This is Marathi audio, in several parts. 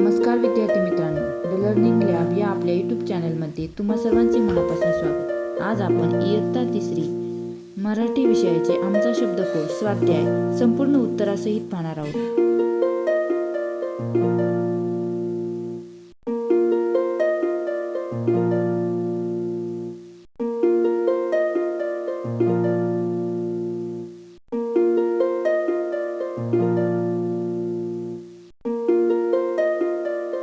नमस्कार विद्यार्थी मित्रांनो द लर्निंग लॅब या आपल्या यूट्यूब चॅनलमध्ये तुम्हा सर्वांचे मनापासून स्वागत. आज आपण इयत्ता तिसरी मराठी विषयाचे आमचा शब्दकोश स्वाध्याय संपूर्ण उत्तरासहित पाहणार आहोत.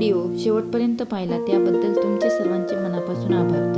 व्हिडिओ शेवटपर्यंत पाहिला त्याबद्दल तुमचे सर्वांचे मनापासून आभार.